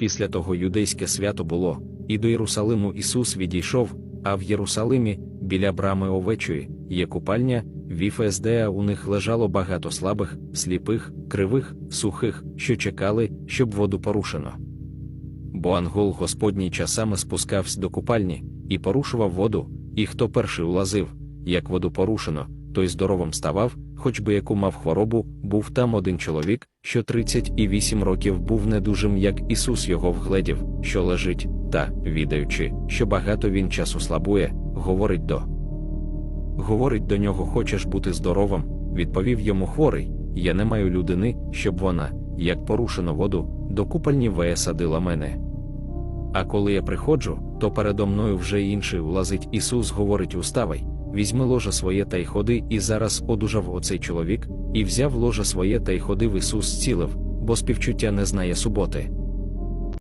Після того юдейське свято було, і до Єрусалиму Ісус відійшов, а в Єрусалимі, біля брами овечої, є купальня, в Іфездеа у них лежало багато слабих, сліпих, кривих, сухих, що чекали, щоб воду порушено. Бо ангел Господній часами спускався до купальні і порушував воду, і хто перший улазив, як воду порушено, той здоровим ставав, хоч би яку мав хворобу, був там один чоловік, що 38 років був недужим, як Ісус його вгледів, що лежить, та, відаючи, що багато він часу слабує, говорить до. Говорить до нього, хочеш бути здоровим, відповів йому хворий, я не маю людини, щоб вона, як порушено воду, до купальні весадила мене. А коли я приходжу, то передо мною вже інший улазить Ісус говорить уставай, візьми ложе своє та й ходи, і зараз одужав оцей чоловік, і взяв ложе своє та й ходив Ісус зцілив, бо співчуття не знає суботи.